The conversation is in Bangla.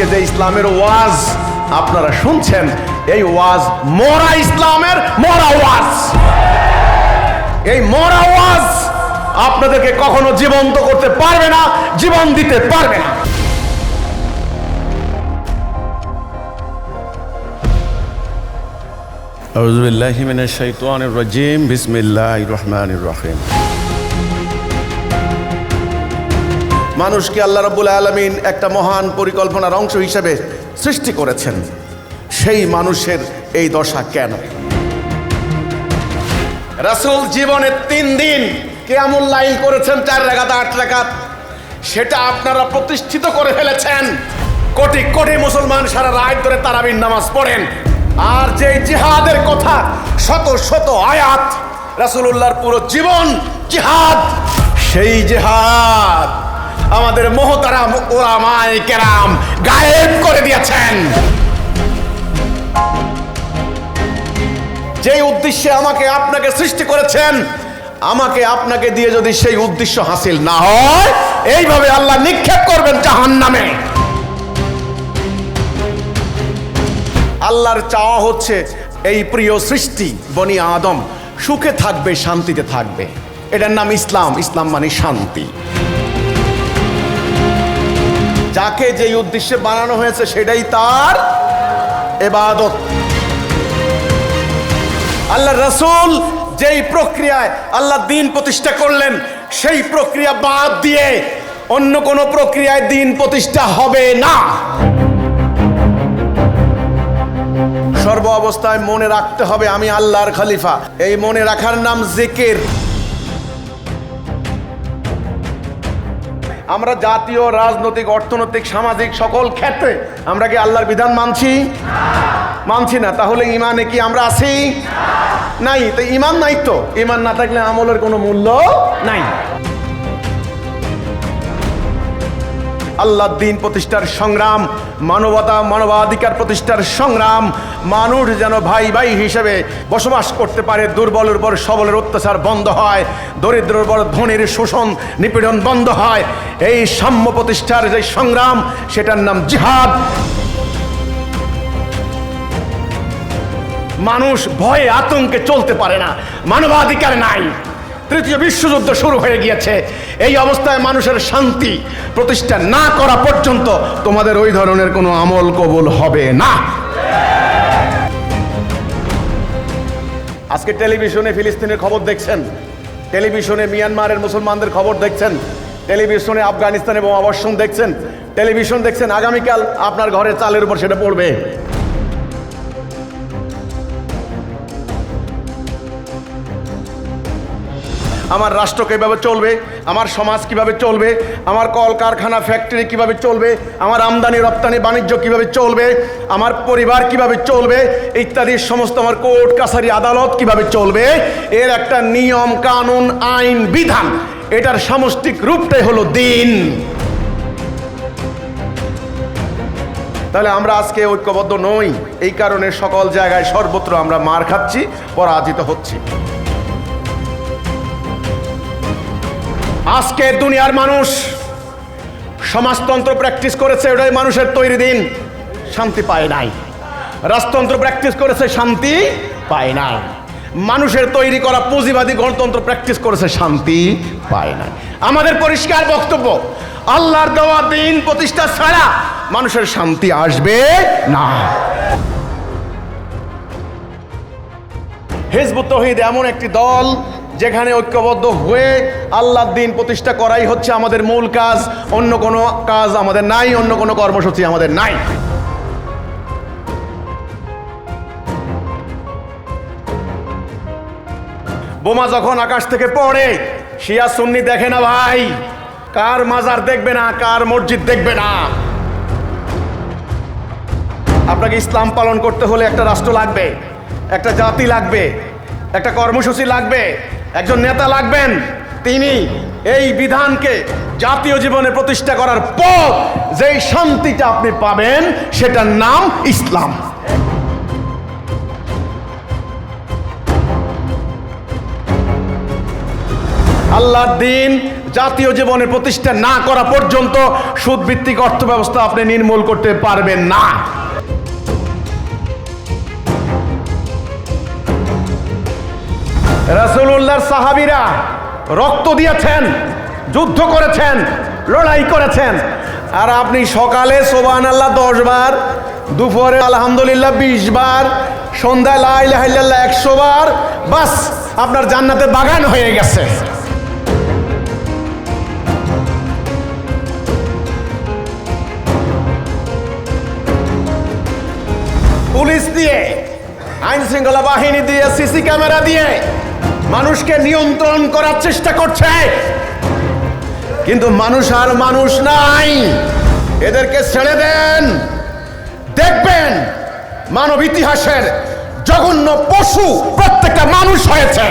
আজকে যে ইসলামের ওয়াজ আপনারা শুনছেন, এই ওয়াজ মরা ইসলামের মরা ওয়াজ। এই মরা ওয়াজ আপনাদেরকে কখনো জীবন্ত করতে পারবে না, জীবন দিতে পারবে না। আউযু বিল্লাহি মিনাশ শাইতানির রাজীম, বিসমিল্লাহির রহমানির রহিম। মানুষকে আল্লাহ রাব্বুল আলমিন একটা মহান পরিকল্পনার অংশ হিসেবে সৃষ্টি করেছেন। সেই মানুষের এই দশা কেন? রাসূল জীবনের তিন দিন কেয়ামুল লাইল করেছেন, চার রেখাত আট রেখাত সেটা আপনারা প্রতিষ্ঠিত করে ফেলেছেন। কোটি কোটি মুসলমান সারা রাত ধরে তারাবির নামাজ পড়েন। আর যে জিহাদের কথা, শত শত আয়াত রাসূলুল্লাহর পুরো জীবন জিহাদ, সেই জিহাদ আমাদের মোহতারাম ওলামায়ে কেরাম গায়েব করে দিয়েছেন। যেই উদ্দেশ্যে আমাকে আপনাকে সৃষ্টি করেছেন, আমাকে আপনাকে দিয়ে যদি সেই উদ্দেশ্য হাসিল না হয়, এইভাবে আল্লাহ নিক্ষেপ করবেন জাহান নামে আল্লাহর চাওয়া হচ্ছে এই প্রিয় সৃষ্টি, বনি আদম, সুখে থাকবে, শান্তিতে থাকবে। এটার নাম ইসলাম ইসলাম মানে শান্তি। যাকে যেই উদ্দেশ্যে বানানো হয়েছে সেটাই তার এবাদত। আল্লাহ রসুল যেই প্রক্রিয়ায় আল্লাহ দিন প্রতিষ্ঠা করলেন, সেই প্রক্রিয়া বাদ দিয়ে অন্য কোনো প্রক্রিয়ায় দিন প্রতিষ্ঠা হবে না। সর্ব অবস্থায় মনে রাখতে হবে আমি আল্লাহর খলিফা। এই মনে রাখার নাম জিকির। আমরা জাতীয়, রাজনৈতিক, অর্থনৈতিক, সামাজিক সকল ক্ষেত্রে আমরা কি আল্লাহর বিধান মানছি? মানছি না। তাহলে ইমানে কি আমরা আছি? নাই। তো ইমান নাই তো। ইমান না থাকলে আমলের কোনো মূল্য নাই। আল্লাহ দিন প্রতিষ্ঠার সংগ্রাম, মানবতা মানবাধিকার প্রতিষ্ঠার সংগ্রাম, মানুষ যেন ভাই ভাই হিসেবে বসবাস করতে পারে, দুর্বলের উপর সবলের অত্যাচার বন্ধ হয়, দরিদ্রের উপর ধনীর শোষণ নিপীড়ন বন্ধ হয়, এই সাম্য প্রতিষ্ঠার যে সংগ্রাম, সেটার নাম জিহাদ। মানুষ ভয়ে আতঙ্কে চলতে পারে না, মানবাধিকার নাই। তৃতীয় বিশ্বযুদ্ধ শুরু হয়ে গিয়েছে। এই অবস্থায় মানুষের শান্তি প্রতিষ্ঠা না করা পর্যন্ত তোমাদের ওই ধরনের কোনো আমল কবুল হবে না। আজকে টেলিভিশনে ফিলিস্তিনের খবর দেখছেন। টেলিভিশনে মিয়ানমারের মুসলমানদের খবর দেখছেন। টেলিভিশনে আফগানিস্তানে বোমাবর্ষণ দেখছেন। টেলিভিশন দেখছেন, আগামীকাল আপনার ঘরের চালের উপর সেটা পড়বে। আমার রাষ্ট্র কীভাবে চলবে? আমার সমাজ কীভাবে চলবে? আমার কলকারখানা ফ্যাক্টরি কীভাবে চলবে? আমার আমদানি, রপ্তানি, বাণিজ্য কীভাবে চলবে? আমার পরিবার কীভাবে চলবে? ইত্যাদি সমস্ত আমার কোর্ট, কাছারি, আদালত কীভাবে চলবে? এর একটা নিয়ম, কানুন, আইন, বিধান। এটার সামষ্টিক রূপটাই হলো দিন। তাহলে আমরা আজকে ঐক্যবদ্ধ নই। এই কারণে সকল জায়গায় সর্বত্র আমরা মার খাচ্ছি, পরাজিত হচ্ছি। আজকে দুনিয়ার মানুষ সমাজতন্ত্র প্র্যাকটিস করেছে ওটাই মানুষের তৈরি দিন। শান্তি পায় নাই। রাজতন্ত্র প্র্যাকটিস করেছে, শান্তি পায় নাই। মানুষের তৈরি করা পুঁজিবাদী গণতন্ত্র প্র্যাকটিস করেছে, শান্তি পায় নাই। আমাদের পরিষ্কার বক্তব্য, আল্লাহর দেওয়া দিন প্রতিষ্ঠা ছাড়া মানুষের শান্তি আসবে না। হিজবুত তহিদ এমন একটি দল যেখানে ঐক্যবদ্ধ হয়ে আল্লাহর দিন প্রতিষ্ঠা করাই হচ্ছে আমাদের মূল কাজ। অন্য কোনো কাজ আমাদের নাই, অন্য কোনো কর্মসূচি আমাদের নাই। বোমা যখন আকাশ থেকে পড়ে, শিয়া সুন্নি দেখে না ভাই। কার মাজার দেখবে না, কার মসজিদ দেখবে না। আপনাকে ইসলাম পালন করতে হলে একটা রাষ্ট্র লাগবে, একটা জাতি লাগবে, একটা কর্মসূচি লাগবে। একজন নেতা লাগবেন, তিনি এই বিধানকে জাতীয় জীবনে প্রতিষ্ঠা করার পর যেই শান্তিটা আপনি পাবেন, সেটার নাম ইসলাম। আল্লাহর দিন জাতীয় জীবনে প্রতিষ্ঠা না করা পর্যন্ত সুদভিত্তিক অর্থ ব্যবস্থা আপনি নির্মূল করতে পারবেন না। রাসূলুল্লাহর সাহাবিরা রক্ত দিয়েছেন, যুদ্ধ করেছেন, লড়াই করেছেন। আর আপনি সকালে সোবান আল্লাহ দশ বার দুপুরে আলহামদুলিল্লাহ বিশ বার সন্ধ্যায় লাইল্লাহ একশো বার বাস আপনার জান্নাতে বাগান হয়ে গেছে। পুলিশ দিয়ে আইন শৃঙ্খলা বাহিনী দিয়ে, সিসি ক্যামেরা দিয়ে মানুষকে নিয়ন্ত্রণ করার চেষ্টা করছে। কিন্তু মানুষ আর মানুষ নাই। এদেরকে ছেড়ে দেন। দেখবেন, মানব ইতিহাসের জঘন্য পশু প্রত্যেকটা মানুষ হয়েছে।